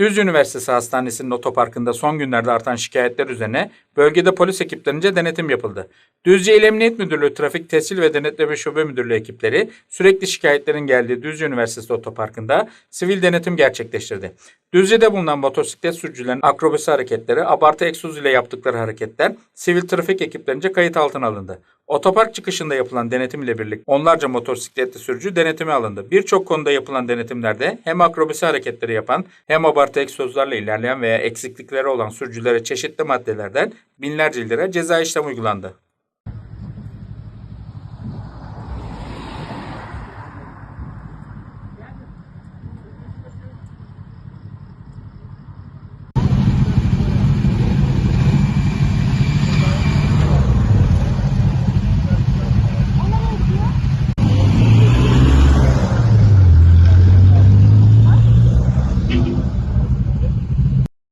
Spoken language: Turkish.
Düzce Üniversitesi Hastanesi'nin otoparkında son günlerde artan şikayetler üzerine bölgede polis ekiplerince denetim yapıldı. Düzce İl Emniyet Müdürlüğü Trafik Tescil ve Denetleme Şube Müdürlüğü ekipleri sürekli şikayetlerin geldiği Düzce Üniversitesi otoparkında sivil denetim gerçekleştirdi. Düzce'de bulunan motosiklet sürücülerin akrobasi hareketleri, abartı egzoz ile yaptıkları hareketler sivil trafik ekiplerince kayıt altına alındı. Otopark çıkışında yapılan denetim ile birlikte onlarca motosikletli sürücü denetime alındı. Birçok konuda yapılan denetimlerde hem akrobasi hareketleri yapan hem abartı egzozlarla ilerleyen veya eksiklikleri olan sürücülere çeşitli maddelerden binlerce lira ceza işlemi uygulandı.